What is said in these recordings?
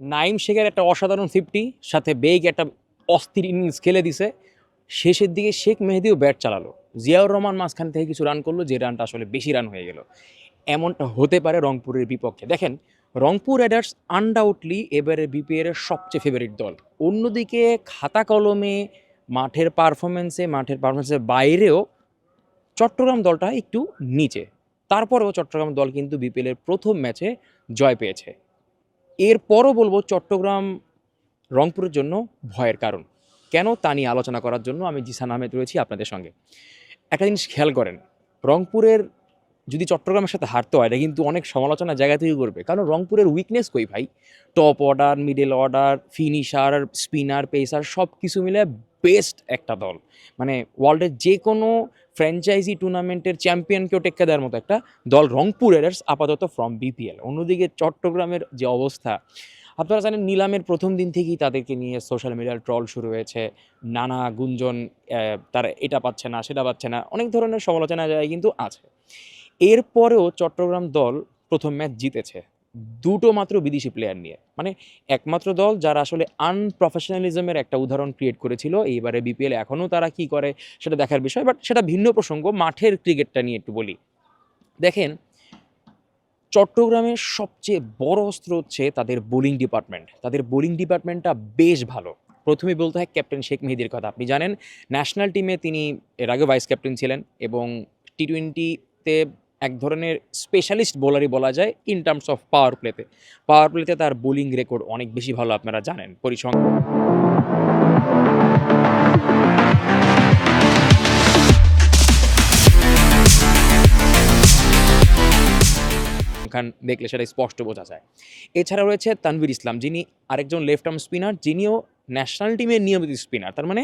নাইম শেখের একটা অসাধারণ ফিফটি সাথে বেগ একটা অস্থির ইনিংস খেলে দিছে। শেষের দিকে শেখ মেহেদিও ব্যাট চালালো। জিয়াউর রহমান মাঝখান থেকে কিছু রান করল, যে রানটা আসলে বেশি রান হয়ে গেল। এমনটা হতে পারে রংপুরের বিপক্ষে। দেখেন, রংপুর রাইডার্স আনডাউটলি এবারে বিপিএল এর সবচেয়ে ফেভারিট দল। অন্যদিকে খাতা কলমে, মাঠের পারফরমেন্সে মাঠের পারফরমেন্সের বাইরেও চট্টগ্রাম দলটা একটু নিচে। তারপরেও চট্টগ্রাম দল কিন্তু বিপিএলের প্রথম ম্যাচে জয় পেয়েছে। এরপরও বলব চট্টগ্রাম রংপুরের জন্য ভয়ের কারণ। কেন তা নিয়ে আলোচনা করার জন্য আমি জিসান আহমেদ রয়েছি আপনাদের সঙ্গে। একটা জিনিস খেয়াল করেন, রংপুরের যদি চট্টগ্রামের সাথে হারতে হয়, এটা কিন্তু অনেক সমালোচনার জায়গা তৈরি করবে কারণ রংপুরের উইকনেস কই ভাই? Top order middle order finisher spinner pacer সব কিছু মিলে বেস্ট একটা দল। মানে ওয়ার্ল্ডের যে কোনো ফ্র্যাঞ্চাইজি টুর্নামেন্টের চ্যাম্পিয়নকেও টেক্কা দেওয়ার মতো একটা দল রংপুর রাইডার্স আপাতত ফ্রম বিপিএল অন্যদিকে চট্টগ্রামের যে অবস্থা, আপনারা জানেন নিলামের প্রথম দিন থেকেই তাদেরকে নিয়ে সোশ্যাল মিডিয়ার ট্রল শুরু হয়েছে। নানা গুঞ্জন তারা এটা পাচ্ছে না, সেটা পাচ্ছে না, অনেক ধরনের সমালোচনা যায় কিন্তু আছে। এরপরেও চট্টগ্রাম দল প্রথম ম্যাচ জিতেছে। দুটো মাত্র বিদেশি প্লেয়ার নিয়ে। মানে একমাত্র দল যারা আসলে আনপ্রফেশনালিজমের একটা উদাহরণ ক্রিয়েট করেছিল। এইবারে বিপিএল এখনও তারা কি করে সেটা দেখার বিষয় বাট সেটা ভিন্ন প্রসঙ্গ। মাঠের ক্রিকেটটা নিয়ে একটু বলি। দেখেন, চট্টগ্রামের সবচেয়ে বড় অস্ত্র হচ্ছে তাদের বোলিং ডিপার্টমেন্ট তাদের বোলিং ডিপার্টমেন্টটা বেশ ভালো। প্রথমে বলতে হয় ক্যাপ্টেন শেখ মেহেদির কথা। আপনি জানেন ন্যাশনাল টিমে তিনি এর আগে ভাইস ক্যাপ্টেন ছিলেন এবং টি টোয়েন্টিতে এক ধরনের স্পেশালিস্ট বোলারই বলা যায় ইন টার্মস অফ পাওয়ার প্লেতে পাওয়ার প্লেতে তার বোলিং রেকর্ড অনেক বেশি ভালো আপনারা জানেন পরিসং খান দেখলে সেটা স্পষ্ট বোঝা যায়। এছাড়া রয়েছে তানভীর ইসলাম যিনি আরেকজন লেফট আর্ম স্পিনার যিনিও ন্যাশনাল টিমের নিয়মিত স্পিনার তার মানে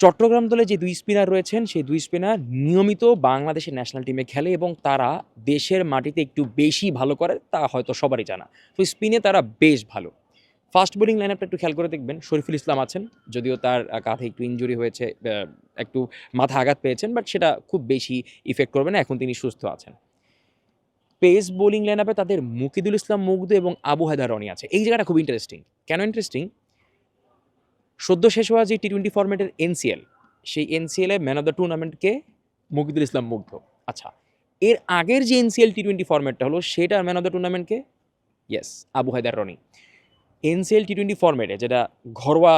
চট্টগ্রাম দলে যে দুই স্পিনার রয়েছেন, সেই দুই স্পিনার নিয়মিত বাংলাদেশের ন্যাশনাল টিমে খেলে এবং তারা দেশের মাটিতে একটু বেশি ভালো করে, তা হয়তো সবারই জানা। তো স্পিনে তারা বেশ ভালো। ফাস্ট বোলিং লাইন আপটা একটু খেয়াল করে দেখবেন। শরীফুল ইসলাম আছেন, যদিও তার কাঁধে একটু ইঞ্জুরি হয়েছে একটু মাথা আঘাত পেয়েছেন বাট সেটা খুব বেশি ইফেক্ট করবে না, এখন তিনি সুস্থ আছেন। পেস বোলিং লাইন আপে তাদের মুকিদুল ইসলাম মুগ্ধ এবং আবু হায়দার রনি আছে। এই জায়গাটা খুব ইন্টারেস্টিং কেন ইন্টারেস্টিং সদ্য শেষ হওয়া যে টি টোয়েন্টি ফর্মেটের এনসিএল সেই এনসিএলে ম্যান অফ দ্য টুর্নামেন্টকে মুকিদুল ইসলাম মুগ্ধ। আচ্ছা এর আগের যে এনসিএল টি টোয়েন্টি ফর্মেটটা হলো সেটার man of the টুর্নামেন্টকে yes Abu Haider Rony. NCL T twenty ফর্মেটে যেটা ঘরোয়া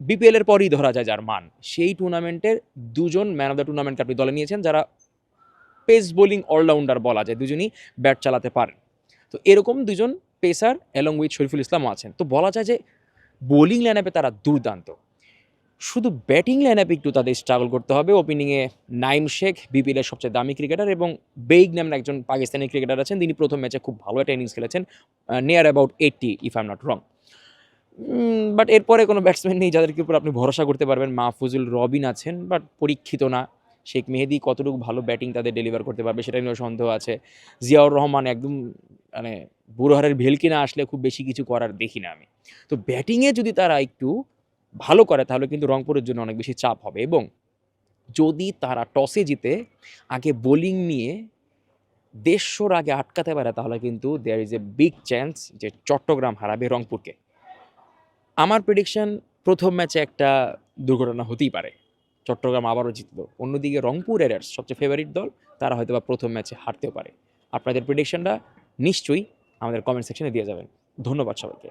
বিপিএল এর পরই ধরা যায় যার মান, সেই টুর্নামেন্টের দুজন ম্যান অফ দ্য টুর্নামেন্ট আপনি দলে নিয়েছেন, যারা পেস বোলিং অলরাউন্ডার বলা যায়, দুজনই ব্যাট চালাতে পারেন। তো এরকম দুজন পেসার অ্যালং উইথ শরীফুল ইসলামও আছেন। তো বলা যায় যে বোলিং লাইন আপে তারা দুর্দান্ত। শুধু ব্যাটিং লাইন আপে একটু তাদের স্ট্রাগল করতে হবে। ওপেনিংয়ে নাইম শেখ বিপিএলের সবচেয়ে দামি ক্রিকেটার এবং বেইগ নামের একজন পাকিস্তানি ক্রিকেটার আছেন। তিনি প্রথম ম্যাচে খুব ভালো একটা ইনিংস খেলেছেন near about eighty if I am not wrong but এরপরে কোনো ব্যাটসম্যান নেই যাদেরকে উপর আপনি ভরসা করতে পারবেন। মাহফুজুল রবিন আছেন বাট পরীক্ষিত না। শেখ মেহেদি কতটুকু ভালো ব্যাটিং তাদের ডেলিভার করতে পারবে সেটা নিয়েও সন্দেহ আছে। জিয়াউর রহমান একদম মানে বুড়োহারের ভেলকি না আসলে খুব বেশি কিছু করার দেখি না আমি। তো ব্যাটিংয়ে যদি তারা একটু ভালো করে, তাহলে কিন্তু রংপুরের জন্য অনেক বেশি চাপ হবে এবং যদি তারা টসে জিতে, আগে বোলিং নিয়ে দেড়শোর আগে আটকাতে পারে, তাহলে কিন্তু there is a big chance যে চট্টগ্রাম হারাবে রংপুরকে। আমার প্রেডিকশন প্রথম ম্যাচে একটা দুর্ঘটনা হতেই পারে। চট্টগ্রাম আবারও জিতলো। অন্যদিকে রংপুর রাইডার্স সবচেয়ে ফেভারিট দল, তারা হয়তো বা প্রথম ম্যাচে হারতেও পারে। আপনাদের প্রেডিকশনটা নিশ্চয়ই আমাদের কমেন্ট সেকশনে দিয়ে যাবেন। ধন্যবাদ সবাইকে।